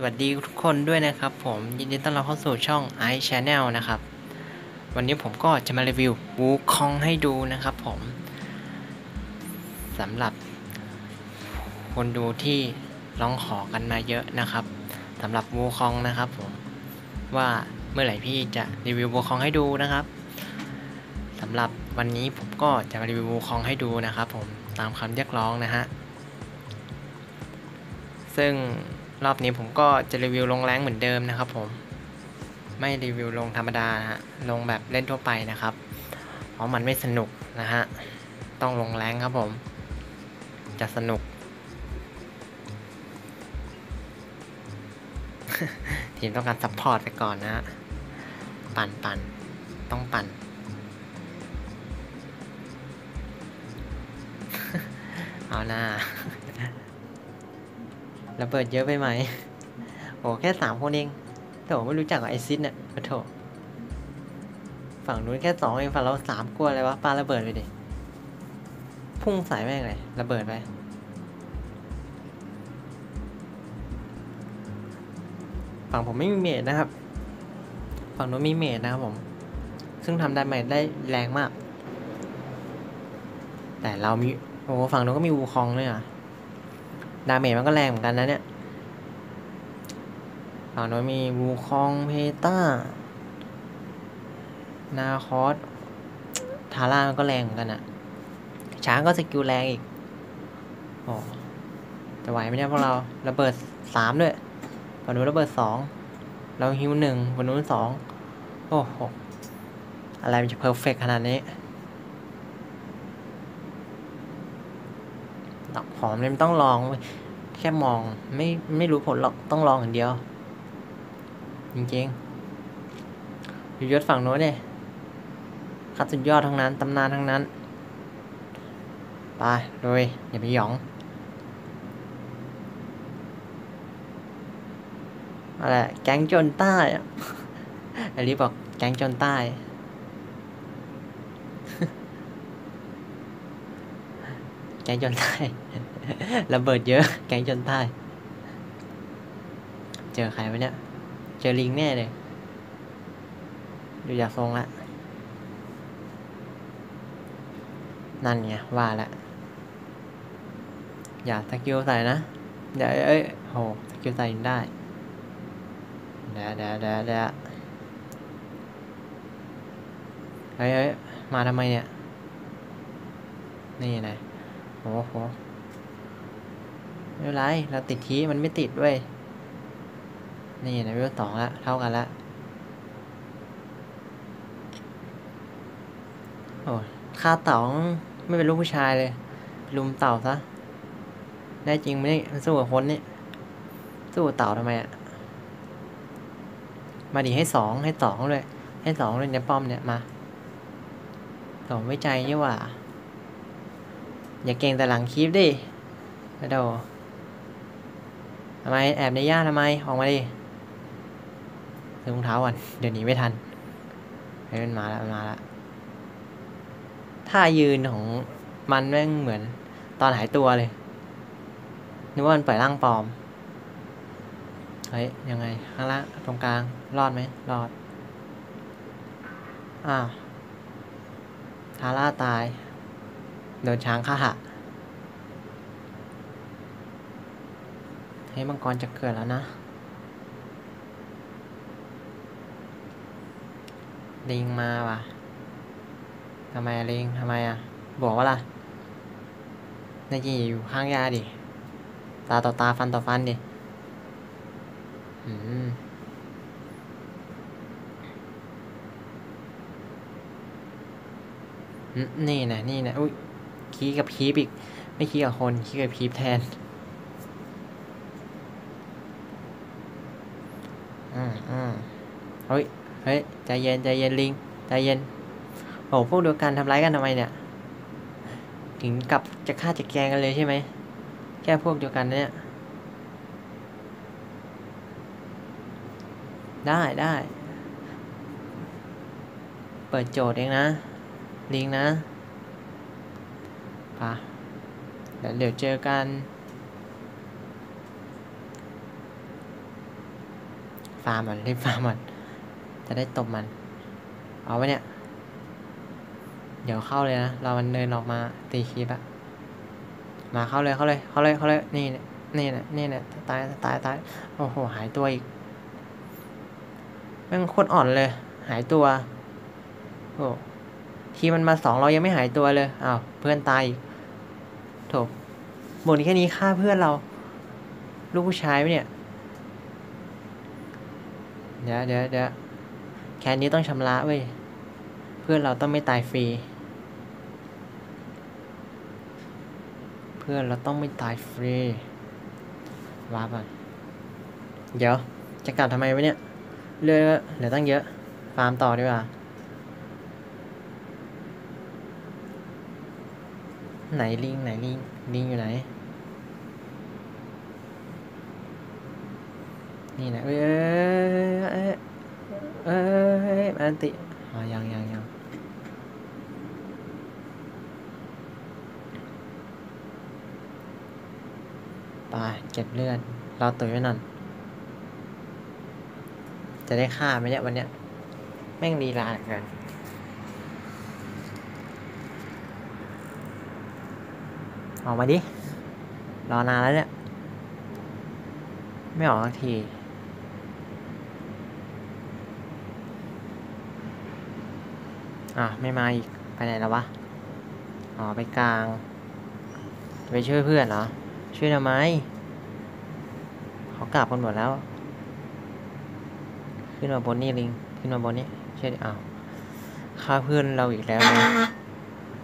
สวัสดีทุกคนด้วยนะครับผมยินดีต้อนรับเข้าสู่ช่อง i Channel นะครับ วันนี้ผมก็จะมารีวิววูคองให้ดูนะครับผมสำหรับ คนดูที่ร้องขอกันมาเยอะนะครับสำหรับวูคองนะครับผมว่าเมื่อไหร่พี่จะรีวิววูคองให้ดูนะครับสำหรับวันนี้ผมก็จะมารีวิววูคองให้ดูนะครับผมตามคำเรียกร้องนะฮะซึ่ง รอบนี้ผมก็จะรีวิวลงแรงเหมือนเดิมนะครับผม ไม่รีวิวลงธรรมดานะฮะ ลงแบบเล่นทั่วไปนะครับ เพราะมันไม่สนุกนะฮะ ต้องลงแรงครับผม จะสนุก ทีมต้องการซัพพอร์ตไปก่อนนะฮะ ปั่นปั่นต้องปั่น เอาหน้า ระเบิดเยอะไปไหม โอ้แค่สามคนเองโถไม่รู้จักไอซิดเนี่ยโถฝั่งนู้นแค่สองเองฝั่งเราสามกลัวอะไรวะปาระเบิดไปดิ พุ่งใส่แม่งเลยระเบิดไป ฝั่งผมไม่มีเมดนะครับ ฝั่งนู้นมีเมดนะครับผม ซึ่งทำดาเมจได้แรงมาก แต่เรามี โอ้ฝั่งนู้นก็มีวูคองด้วยอะ ดาเมจมันก็แรงเหมือนกันนะเนี่ยฝั่งโน้นมีวูคองเพต้า นาคอสทาร่ามันก็แรงเหมือนกันอะช้างก็สกิลแรงอีกโอ้จะไหวไหมเนี่ยพวกเราระเบิดสามด้วยฝั่งนู้นระเบิดสองเราฮิวหนึ่งฝั่งนู้นสองโอ้โหอะไรมันจะเพอร์เฟกขนาดนี้ดอก หอมเนี่ยมันต้องลอง แค่มอง ไม่ไม่รู้ผลหรอกต้องลองอย่างเดียว จริงๆอยู่ยศฝั่งโน้นเนี่ยคัดสุดยอดทั้งนั้นตำนานทั้งนั้นไปโดยอย่าไปหยอง อะไรแก๊งจนใต้อะอันนี้บอกแก๊งจนใต้ แก๊งจนใต้ระเบิดเยอะ แก๊งจนใต้ เจอใครวะเนี่ย เจอลิงแน่เลย ดูจากทรงละ นั่นไงว่าละ อย่าสกิลใส่นะ เดี๋ยวเอ้ยโหสกิลใส่ได้เดี๋ยวเดี๋ยวเดี๋ยวเดี๋ยวเฮ้ยเฮ้ยมาทำไมเนี่ย นี่ไง โอ้โหไม่เป็นไรเราติดทีมันไม่ติดด้วย นี่นะวิวสองละเท่ากันละโอ้ค่าเต่าไม่เป็นลูกผู้ชายเลย ลุมเต่าซะ ได้จริงไหมนี่มันสู้กับคนนี่สู้กับเต่าทำไมอะมาดิให้สองให้สองเลย ให้สองเลยในป้อมเนี่ยมาสองไว้ใจนี่หว่า อย่าเก่งแต่หลังคลิปดิกระโดดทำไมแอบในย่าทำไม ออกมาดิซื้อรองเท้าก่อน เดี๋ยวหนีไม่ทันเฮ้ยมันมาแล้วมันมาแล้วท่ายืนของมันแม่งเหมือน ตอนหายตัวเลย นึกว่ามันปล่อยร่างปลอม เฮ้ย ยังไง ข้างล่างตรงกลาง รอดไหมรอด อ้าวทาร่าตาย โดนช้างฆ่าหักเฮ้มังกรจะเกิดแล้วนะ ลิงมาว่ะทำไมลิงทำไมอะ บอกว่าล่ะนายจีอยู่ข้างยาดิ ตาต่อตาฟันต่อฟันดิอืมนี่นะนี่นะอุ้ย คีกับคีบอีก ไม่คีกับคนคีกับคีบแทนอืมอืมเฮ้ยเฮ้ยใจเย็นใจเย็นลิงใจเย็นโอ้พวกเดียวกันทำร้ายกันทำไมเนี่ย ถึงกับจะฆ่าจะแกงกันเลยใช่ไหมแค่พวกเดียวกันเนี่ยได้ได้ เปิดโจทย์เองนะ ลิงนะ ปะเดี๋ยวเดี๋ยวเจอกัน ฟาร์มมันรีบฟาร์มมัน จะได้ตบมัน เอาไว้เนี่ย เดี๋ยวเข้าเลยนะ เรามันเดินออกมาตีคลิปอะมาเข้าเลยเข้าเลยเข้าเลยเข้าเลยนี่เนี่ยนี่เนี่ยนี่เนี่ยตายตายตายโอ้โหหายตัวอีกแม่งโคตรอ่อนเลย หายตัว โอ้ทีมันมาสองเรายังไม่หายตัวเลยอ้าวเพื่อนตายอีก โถหมดแค่นี้ฆ่าเพื่อนเรา ลูกผู้ชายไหมเนี่ย เดี๋ยวเดี๋ยวเดี๋ยวแค่นี้ต้องชำระเว้ย เพื่อนเราต้องไม่ตายฟรี เพื่อนเราต้องไม่ตายฟรีว้าบอะเดี๋ยว จะกลับทำไมวะเนี่ย เรือเหลือตั้งเยอะ ฟาร์มต่อดีกว่า ไหนลิงไหนลิงลิงอยู่ไหน นี่นะเอ้ยเอ้ยเอ้ยเอ้ยอันติอ๋อยังยังยังไปเก็บเลือดเราตุ๋ยไว้นั่น จะได้ฆ่าไหมเนี่ยวันเนี้ย แม่งลีลาเกิน ออกมาดิ รอนานแล้วเนี่ย ไม่ออกสักที อะ ไม่มาอีก ไปไหนแล้ววะ อ๋อ ไปกลาง ไปช่วยเพื่อนเหรอ ช่วยทำไม เขากลับกันหมดแล้ว ขึ้นมาบนนี่ลิง ขึ้นมาบนนี้เช่ดอ้าวฆ่าเพื่อนเราอีกแล้วนะ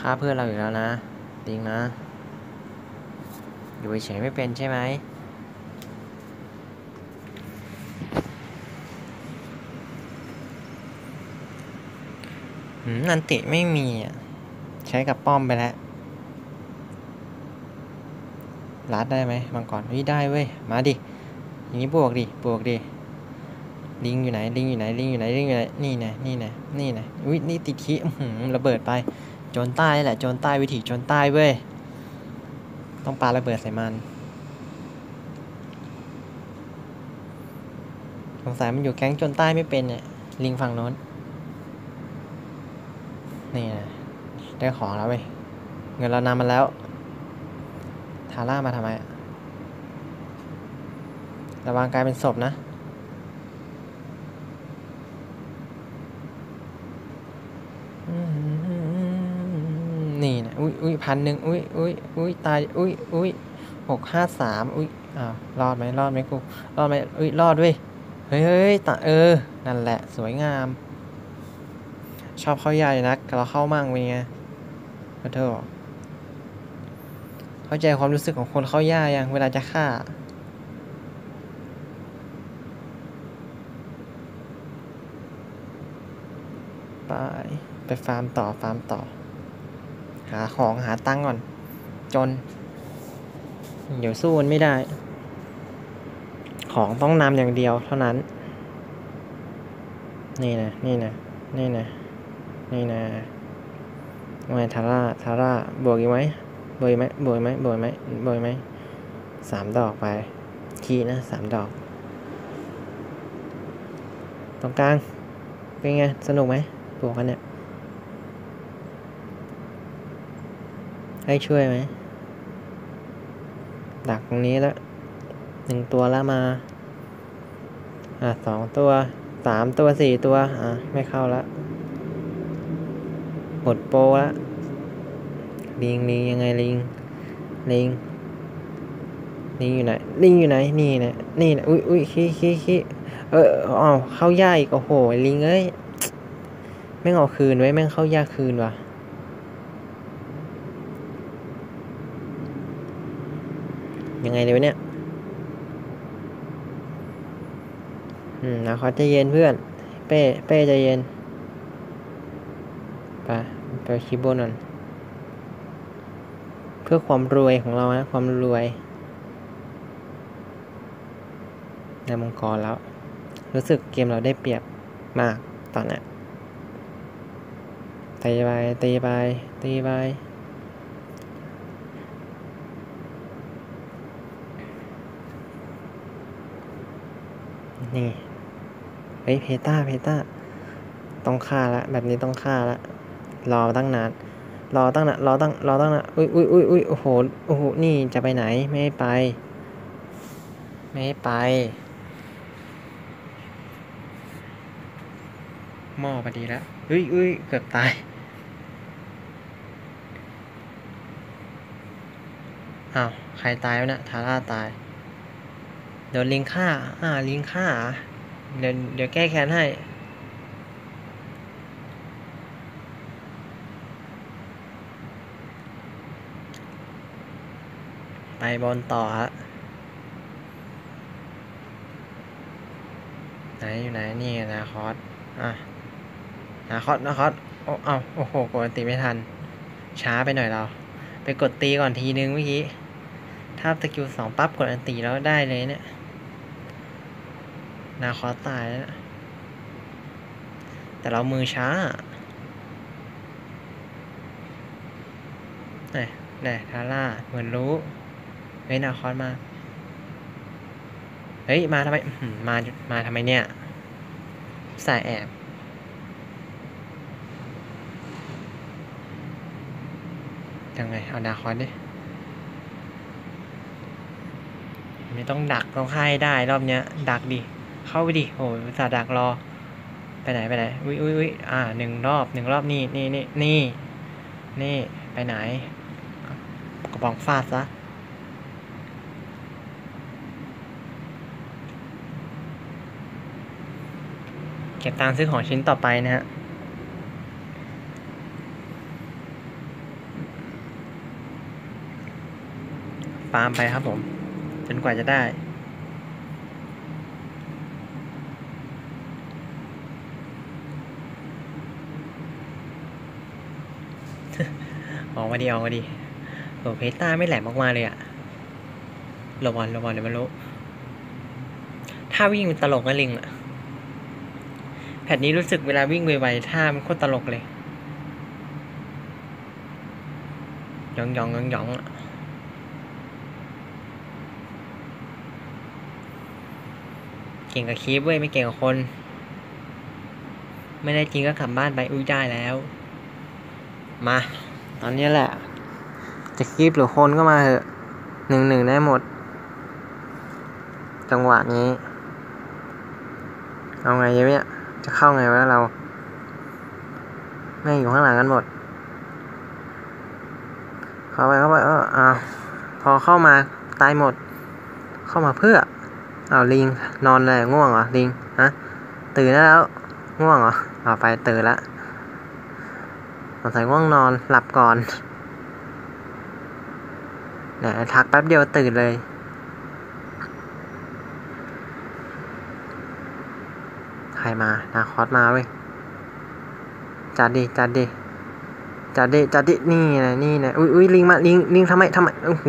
ฆ่าเพื่อนเราอีกแล้วนะลิงนะ อยู่เฉยไม่เป็นใช่ไหมอืมนันติไม่มีอะใช้กับป้อมไปแล้วรัดได้ไหมมังกรเฮ้ยได้เว้ย มาดิ อย่างนี้บวกดิ บวกดิ ลิงอยู่ไหน ลิงอยู่ไหน ลิงอยู่ไหน ลิงอยู่ไหน นี่นะนี่นะนี่นะอุ้ยนี่ติดขี้หืมระเบิดไป โจรใต้แหละ โจรใต้วิถีโจรใต้เว้ย ต้องปาระเบิดใส่มันสงสัยมันอยู่แก๊งจรใต้ไม่เป็นเนี่ยลิงฝั่งโน้น นี่นะได้ของแล้วเว้ยเงินเรานำมาแล้ว ทาร่ามาทำไม ระวังกลายเป็นศพนะ อืม นี่นะอุ้ยอุ้ยพันหนึ่งอุ้ยอุ้ยอุ้ยตายอุ้ยอุ้ยหกห้าสามอุ้ยอ้าวรอดไหมรอดไหมกูรอดไหมอุ้ยรอดเว้ยเฮ้ยเฮ้ยตาเออ นั่นแหละสวยงาม ชอบเข้าใหญ่นักเราเข้ามั่งเป็นไงขอโทษเข้าใจความรู้สึกของคนเข้าย่ายังเวลาจะฆ่าไปไปฟาร์มต่อฟาร์มต่อ หาของหาตังก่อน จน เดี๋ยวสู้มันไม่ได้ ของต้องนำอย่างเดียวเท่านั้น นี่นะ นี่นะ นี่นะ นี่นะไมทาร่าทาร่าบวกอีกไหมบวกอีกไหมบวกอีกไหมบวกอีกไหมบวกอีกไหมสามดอกไปทีนะสามดอก ตรงกลาง เป็นไง สนุกไหมบวกกันเนี่ย ให้ช่วยไหม ดักตรงนี้แล้วหนึ่งตัวแล้วมา อะสองตัวสามตัวสี่ตัว อะ ไม่เข้าล้วหมดโปรแล้วลิงลิงยังไงลิงลิงลิงอยู่ไหนลิงอยู่ไหนนี่นะนี่นะอุ้ยอุ้ยขี้ขี้ขี้เอออ๋อเข้ายากอีกโอ้โหลิงเอ้ยแม่งเอาคืนไว้แม่งเข้ายากคืนว่ะ ยังไงเดี๋ยวะเนี่ย อืมนะขอใจเย็นเพื่อน เป้ เป้ใจเย็น ไป ไปคิดบนนั่นเพื่อความรวยของเรานะ ความรวยในมังกรแล้ว รู้สึกเกมเราได้เปรียบมากตอนนี้ตีไปตีไปตีไป นี่เฮ้ยเพต้าเพต้าต้องฆ่าละแบบนี้ต้องฆ่าละรอตั้งนานรอตั้งนานรอตั้งรอตั้งนานอุ้ยอุ้ยอุ้ยอุ้ยโอ้โหโอ้โหนี่จะไปไหนไม่ให้ไป ไม่ให้ไป หม้อพอดีแล้วอุ้ยอุ้ยเกือบตายอ้าวใครตายวะเนี่ยทาร่าตาย เดี๋ยวลิงฆ่า อ่า ลิงฆ่า เดี๋ยวเดี๋ยวแก้แค้นให้ ไปบอลต่อฮะ ไหนอยู่ไหนนี่นาคอสอะนาคอสนาคอสโอ้เอาโอ้โห กดตีไม่ทัน ช้าไปหน่อยเรา ไปกดตีก่อนทีนึงเมื่อกี้ถ้าสกิลสองปั๊บกดอันตีแล้วได้เลยเนี่ย นาคอสตายแล้ว แต่เรามือช้าไหนไหนทาร่า เหมือนรู้ เฮ้ย นาคอสมา เฮ้ย มาทำไมมา มาทำไมเนี่ย สายแอบยังไง เอานาคอสดิ ไม่ต้องดักต้องค่ายได้รอบเนี้ย ดักดิ เข้าไปดิโอ้สาดักรอ ไปไหนไปไหน อุ้ยอุ้ยอุ้ยอ่าหนึ่งรอบหนึ่งรอบนี่นี่นี่นี่นี่ไปไหน กระบองฟาดซะเก็บตังค์ซื้อของชิ้นต่อไปนะฮะฟาร์มไปครับผม จนกว่าจะได้ ออกมาดีออกมาดีโอ้เพต้าไม่แหลมออกมาเลยอะระวังระวังเดี๋ยวมันรู้ถ้าวิ่งมันตลกนะลิงอะแพทนี้รู้สึกเวลาวิ่งไวๆท่ามันโคตรตลกเลยหยองหยองหยองหยองอะเก่งกับคีบเว้ยไม่เก่งกับคน ไม่ได้จริงก็กลับบ้านไปอุ้ยได้แล้ว มา ตอนนี้แหละ จะคลิปหรือคนก็มาเถอะหนึ่งหนึ่งได้หมด จังหวะนี้ เอาไงเยเนี่ยจะเข้าไงวะเราแม่งอยู่ข้างหลังกันหมด เข้าไปเข้าไปเอออ้าพอเข้ามาตายหมด เข้ามาเพื่อเอ้าลิงนอนเลยง่วงเหรอลิงฮะตื่นแล้วง่วงเหรอเอาไปตื่นละ งสัยง่วงนอนหลับก่อนเนี่ยทักแป๊บเดียวตื่นเลย ใครมานาคอสมาเว้ย จัดดิ จัดดิ จัดดิ จัดดิ นี่แหละนี่แหละอุ้ยอุ้ยลิงมาลิงลิงทำไมทำไม โอ้โห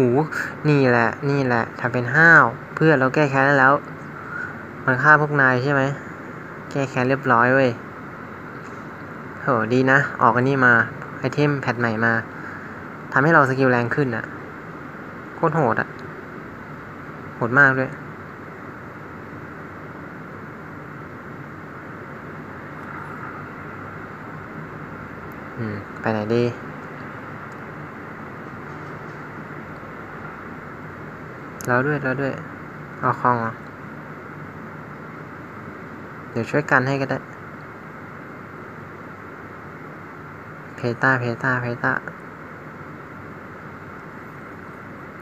นี่แหละ นี่แหละทำเป็นห้าว เพื่อนเราแก้แค้นแล้ว มันฆ่าพวกนายใช่ไหม แก้แค้นเรียบร้อยเว้ย โหดีนะ ออกอันนี้มา ไอเทมแพทใหม่มาทำให้เราสกิลแรงขึ้นอะโคตรโหดอะโหดมากด้วย อืม ไปไหนดีแล้วด้วยแล้วด้วย เอาคลองเหรอเดี๋ยวช่วยกันให้ก็ได้ เพต้าเพต้าเพต้า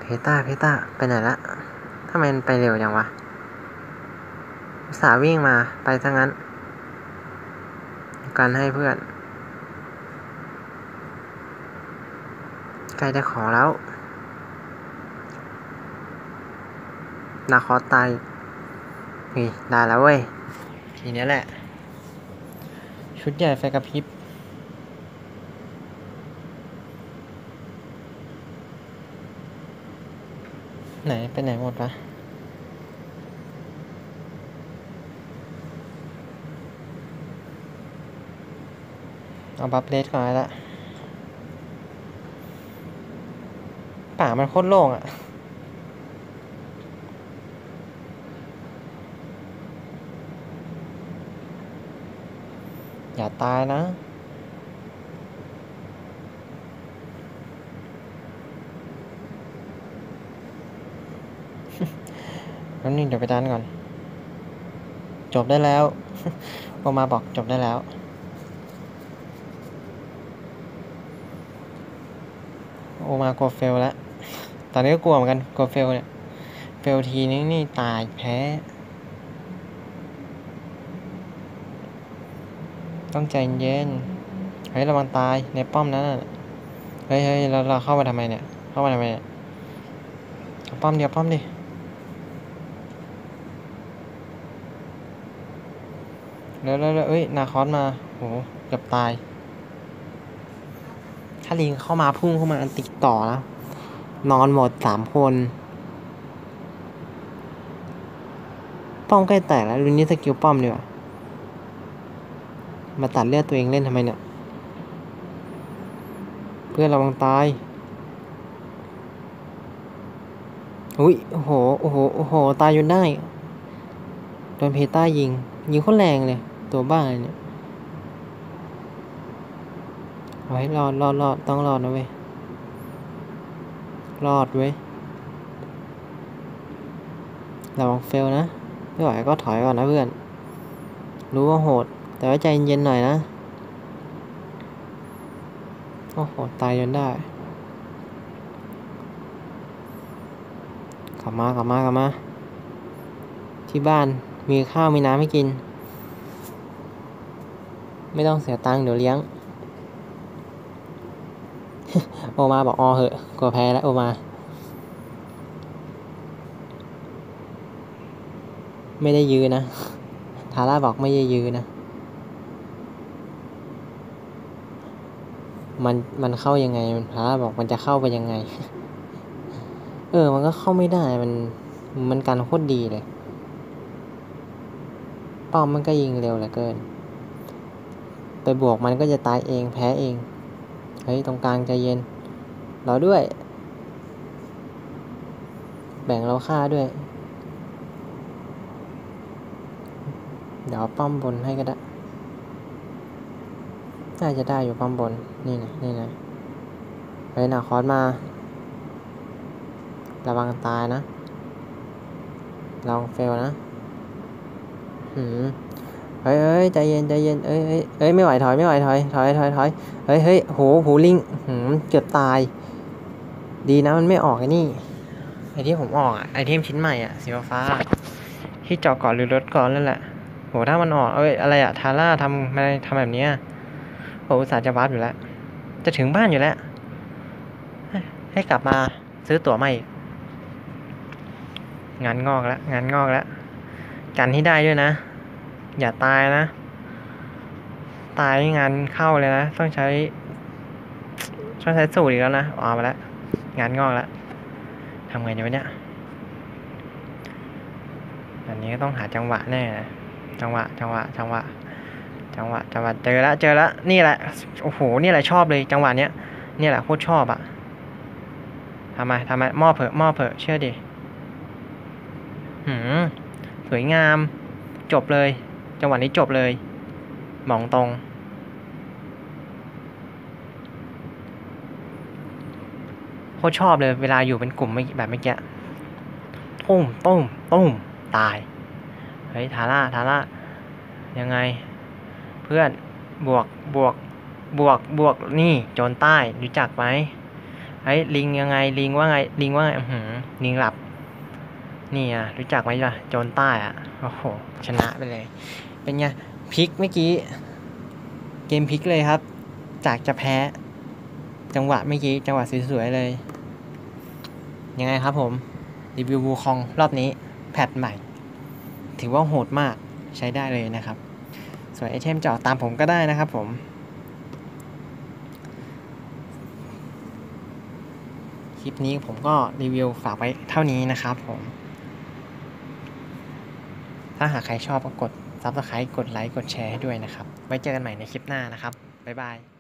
เพต้าเพต้าไปไหนละทำไมมันไปเร็วจังวะสาวิ่งมาไปซะงั้นกันให้เพื่อนใกล้ได้ของแล้ว นาคอตายนี่ได้แล้วเว้ย ทีนี้แหละ ชุดใหญ่ไฟกระพริบ ไปไหนหมดวะเอาบัฟเลสก่อนละป่ามันโคตรโล่งอะอย่าตายนะ แล้วนี่เดี๋ยวไปดันก่อน จบได้แล้วโอมาบอกจบได้แล้ว โอมากลัวเฟลแล้ว ตอนนี้ก็กลัวเหมือนกันกลัวเฟลเนี่ยเฟลทีนี้นี่ตายแพ้ ต้องใจเย็น เฮ้ยระวังตายในป้อมนั้นน่ะเฮ้ยเฮ้ยเราเราเข้ามาทำไมเนี่ย เข้ามาทำไมเนี่ย ป้อมเดียวป้อมดิ แล้วแล้วเอ้ย นาคอสมาโหเกือบตาย ถ้าลิงเข้ามาพุ่งเข้ามาอันติดต่อนะนอนหมดสามคน ป้อมใกล้แตกแล้วรุนนี้สกิลป้อมดีกว่ามาตัดเลือดตัวเองเล่นทำไมเนี่ย เพื่อนระวังตาย อุ้ย โอ้โห โอ้โห โอ้โห ตายจนได้ โดนเพต้ายิง ยิงโคตรแรงเลย ตัวบ้าเลยเนี่ยเอาให้รอดรอดรอดต้องรอดนะเว้ย รอดเว้ยระวังเฟลนะไม่ไหวก็ถอยก่อนนะเพื่อน รู้ว่าโหด แต่ว่าใจเย็นๆหน่อยนะโอ้โหตายจนได้กลับมากลับมากลับมา ที่บ้านมีข้าวมีน้ำให้กิน ไม่ต้องเสียตังค์เดี๋ยวเลี้ยง โอมาบอกออเหอะกลัวแพ้แล้วโอมา ไม่ได้ยื้อนะ ทาร่าบอกไม่ได้ยื้อนะ มันมันเข้ายังไงทาร่าบอกมันจะเข้าไปยังไง เออ มันก็เข้าไม่ได้มันมันการโคตรดีเลย ป้อมมันก็ยิงเร็วเหลือเกิน ไปบวกมันก็จะตายเองแพ้เอง เฮ้ย ตรงกลางใจเย็น เรอด้วย แบ่งเราฆ่าด้วย เดี๋ยวป้อมบนให้ก็ได้ น่าจะได้อยู่ป้อมบน นี่นะ นี่นะเฮ้ยนาคอสมา ระวังตายนะลองเฟลนะ หืม เฮ้ยเฮ้ยใจเย็นใจเย็นเอ้ยเอ้ยเอ้ยไม่ไหวถอยไม่ไหวถอยถอยถอยถอยเฮ้ยเฮ้ยโหหูลิงหืมเกือบตาย ดีนะมันไม่ออกไอ้นี่ไอที่ผมออกอะไอเทมชิ้นใหม่อะสีฟ้าที่เจาะก่อนหรือลดก่อนนั่นแหละโหถ้ามันออกเอ้ยอะไรอะทาร่าทำอะไรทำแบบนี้ยโหอุตส่าห์จะวาร์ปอยู่แล้ว จะถึงบ้านอยู่แล้ว ให้กลับมาซื้อตั๋วใหม่ งานงอกแล้วงานงอกแล้วกันที่ได้ด้วยนะ อย่าตายนะ ตายงานเข้าเลยนะ ต้องใช้ต้องใช้สูตรอีกแล้วนะออกมาแล้วงานงอกแล้วทำไงดีวะเนี่ยอันนี้ก็ต้องหาจังหวะแน่นะจังหวะ จังหวะ จังหวะ จังหวะ จังหวะ เจอแล้วเจอแล้วนี่แหละ โอ้โห นี่แหละชอบเลย จังหวะเนี้ย นี่แหละโคตรชอบอะทำไมทำไมมอบเผอมอบเผอเชื่อดิ หืม สวยงาม จบเลย จังหวะนี้จบเลยมองตรง โคตรชอบเลยเวลาอยู่เป็นกลุ่มแบบเมื่อกี้ตุ้มตุ้มตุ้มตาย เฮ้ย ทาร่า ทาร่า ยังไง เพื่อน บวก บวก บวก บวก นี่ โจรใต้ รู้จักไหมเฮ้ย ลิงยังไง ลิงว่าไง ลิงว่าไง อื้อหือลิงหลับ นี่อะรู้จักไหมล่ะโจรใต้อะโอ้โหชนะไปเลย เป็นไงพลิกเมื่อกี้ เกมพลิกเลยครับ จากจะแพ้ จังหวะเมื่อกี้จังหวะสวยๆเลย ยังไงครับผม รีวิววูคองรอบนี้ แพทใหม่ ถือว่าโหดมากใช้ได้เลยนะครับ ส่วนไอเทมเจาะตามผมก็ได้นะครับผมคลิปนี้ผมก็รีวิวฝากไว้เท่านี้นะครับผมาหากใครชอบก็กด Subscribe กดไลค์กดแชร์ให้ด้วยนะครับ ไว้เจอกันใหม่ในคลิปหน้านะครับ บ๊ายบาย